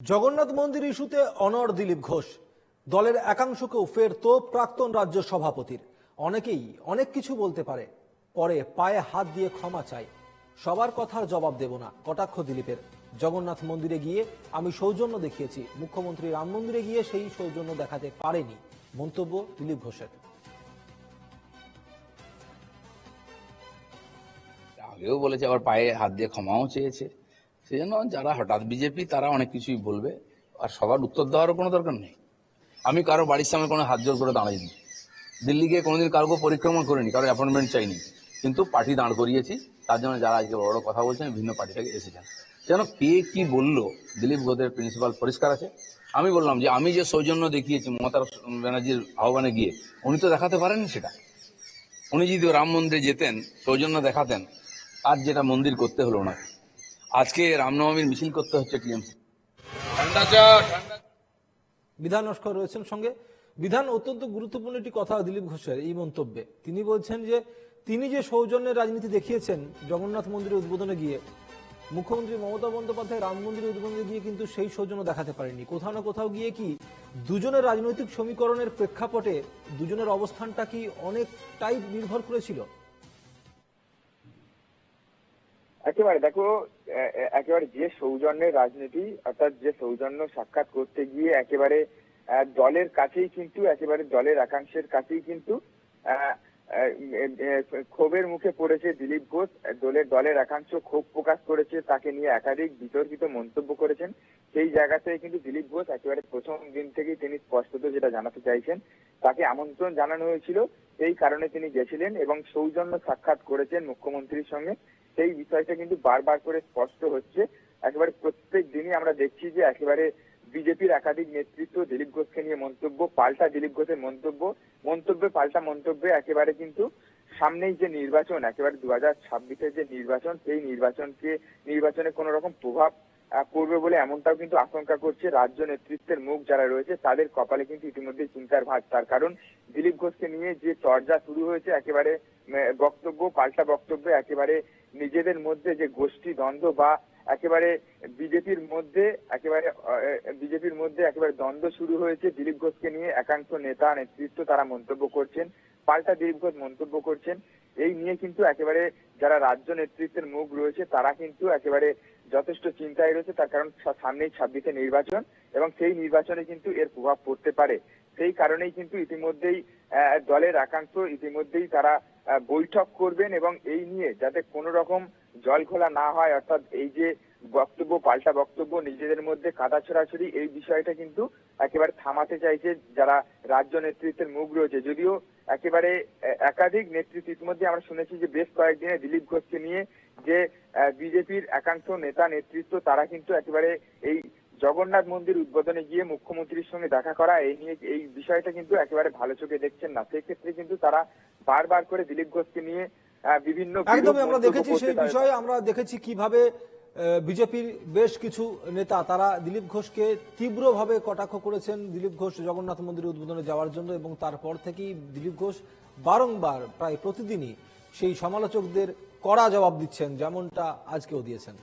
জগন্নাথ মন্দির ইস্যুতে অনর দিলীপ ঘোষ। দলের একাংশকেও ফের তো প্রাক্তন রাজ্য সভাপতির। অনেকেই অনেক কিছু বলতে পারে। পরে পায়ে হাত দিয়ে ক্ষমা চাই। সবার কথার জবাব দেব না। কটাক্ষ দিলীপের। জগন্নাথ মন্দিরে গিয়ে আমি সৌজন্য দেখিয়েছি। মুখ্যমন্ত্রী রাম মন্দিরে গিয়ে সেই সৌজন্য দেখাতে পারেনি। মন্তব্য দিলীপ ঘোষের। আগেও বলেছে, আবার পায়ে হাত দিয়ে ক্ষমাও চেয়েছে। সেই জন্য যারা হঠাৎ বিজেপি, তারা অনেক কিছুই বলবে। আর সবার উত্তর দেওয়ারও কোনো দরকার নেই। আমি কারও বাড়ির সামনে কোনো হাত জোর করে দাঁড়াইনি। দিল্লি গিয়ে কোনোদিন কারোকে পরিক্রমা করিনি, কারও অ্যাপয়েন্টমেন্ট চাইনি। কিন্তু পার্টি দাঁড় করিয়েছি। তার জন্য যারা আজকে বড় কথা বলছেন ভিন্ন পার্টি থেকে এসেছেন যেন কে কি বলল, দিলীপ ঘোষের প্রিন্সিপাল পরিষ্কার আছে। আমি বললাম যে, আমি যে সৌজন্য দেখিয়েছি মমতা ব্যানার্জির আহ্বানে গিয়ে, উনি তো দেখাতে পারেননি সেটা। উনি যদি রাম মন্দিরে যেতেন, সৌজন্য দেখাতেন আর যেটা মন্দির করতে হলো না আজকে রামনবমীর মিছিল করতে হচ্ছে টিএমসি। বিধান নস্কর রয়েছেন সঙ্গে। বিধান অত্যন্ত গুরুত্বপূর্ণ একটি কথা দিলীপ ঘোষের এই মন্তব্যে। তিনি বলছেন যে তিনি যে সৌজন্যের রাজনীতি দেখিয়েছেন জগন্নাথ মন্দিরের উদ্বোধনে গিয়ে মুখ্যমন্ত্রী মমতা বন্দ্যোপাধ্যায় রাম মন্দিরের উদ্বোধনে গিয়ে কিন্তু সেই সৌজন্য দেখাতে পারেনি কোথাও না কোথাও গিয়ে কি দুজনের রাজনৈতিক সমীকরণের প্রেক্ষাপটে দুজনের অবস্থানটা কি অনেকটাই নির্ভর করেছিল? একেবারে দেখো একেবারে যে সৌজন্যের রাজনীতি, অর্থাৎ যে সৌজন্য সাক্ষাৎ করতে গিয়ে একেবারে দলের কাছেই কিন্তু, একেবারে দলের একাংশের কাছেই কিন্তু ক্ষোভের মুখে পড়েছে দিলীপ ঘোষ। দলের দলের একাংশ ক্ষোভ প্রকাশ করেছে, তাকে নিয়ে একাধিক বিতর্কিত মন্তব্য করেছেন। সেই জায়গা থেকে কিন্তু দিলীপ ঘোষ একেবারে প্রথম দিন থেকেই তিনি স্পষ্টত যেটা জানাতে চাইছেন, তাকে আমন্ত্রণ জানানো হয়েছিল। এই কারণে তিনি গেছিলেন এবং সৌজন্য সাক্ষাৎ করেছেন মুখ্যমন্ত্রীর সঙ্গে। সেই বিষয়টা কিন্তু বারবার করে স্পষ্ট হচ্ছে। একেবারে প্রত্যেক দিনই আমরা দেখছি যে একেবারে বিজেপির একাধিক নেতৃত্ব দিলীপ ঘোষকে নিয়ে মন্তব্য, পাল্টা দিলীপ ঘোষের মন্তব্য, মন্তব্যে পাল্টা মন্তব্যে একেবারে কিন্তু সামনেই যে নির্বাচন, একেবারে দু হাজার ছাব্বিশের যে নির্বাচন, সেই নির্বাচনকে, নির্বাচনে কোন রকম প্রভাব পড়বে বলে এমনটাও কিন্তু আশঙ্কা করছে রাজ্য নেতৃত্বের মুখ যারা রয়েছে, তাদের কপালে কিন্তু ইতিমধ্যে চিন্তার ভাত তার কারণ দিলীপ ঘোষকে নিয়ে যে চর্চা শুরু হয়েছে, একেবারে বক্তব্য, পাল্টা বক্তব্যে, একেবারে নিজেদের মধ্যে যে গোষ্ঠী দ্বন্দ্ব বা একেবারে বিজেপির মধ্যে, একেবারে বিজেপির মধ্যে একেবারে দ্বন্দ্ব শুরু হয়েছে, দিলীপ ঘোষকে নিয়ে একাংশ নেতা, নেতৃত্ব তারা মন্তব্য করছেন। পাল্টা দিলীপ ঘোষ মন্তব্য করছেন। এই নিয়ে কিন্তু একেবারে যারা রাজ্য নেতৃত্বের মুখ রয়েছে, তারা কিন্তু একেবারে যথেষ্ট চিন্তায় রয়েছে। তার কারণ সামনেই ছাব্বিশে নির্বাচন এবং সেই নির্বাচনে কিন্তু এর প্রভাব পড়তে পারে। সেই কারণেই কিন্তু ইতিমধ্যেই দলের একাংশ ইতিমধ্যেই তারা বৈঠক করবেন এবং এই নিয়ে যাতে কোনো রকম জল খোলা না হয়, অর্থাৎ এই যে বক্তব্য পাল্টা বক্তব্য নিজেদের মধ্যে কাদা ছড়াছড়ি এই বিষয়টা কিন্তু একেবারে থামাতে চাইছে যারা রাজ্য নেতৃত্বের মুখ রয়েছে। যদিও একেবারে একাধিক নেতৃত্ব ইতিমধ্যে আমরা শুনেছি যে বেশ কয়েকদিনে দিলীপ ঘোষকে নিয়ে যে বিজেপির একাংশ নেতা নেতৃত্ব তারা কিন্তু একেবারে এই জগন্নাথ মন্দির উদ্বোধনে গিয়ে মুখ্যমন্ত্রীর সঙ্গে দেখা করা এই নিয়ে এই বিষয়টা কিন্তু একেবারে ভালো চোখে দেখছেন না। সেক্ষেত্রে কিন্তু তারা বারবার করে দিলীপ ঘোষকে নিয়ে আহ, বিভিন্ন আমরা দেখেছি সেই বিষয়ে আমরা দেখেছি কীভাবে বিজেপির বেশ কিছু নেতা, তারা দিলীপ ঘোষকে তীব্রভাবে কটাক্ষ করেছেন দিলীপ ঘোষ জগন্নাথ মন্দির উদ্বোধনে যাওয়ার জন্য এবং তারপর থেকেই দিলীপ ঘোষ বারংবার প্রায় প্রতিদিনই সেই সমালোচকদের কড়া জবাব দিচ্ছেন, যেমনটা আজকেও দিয়েছেন।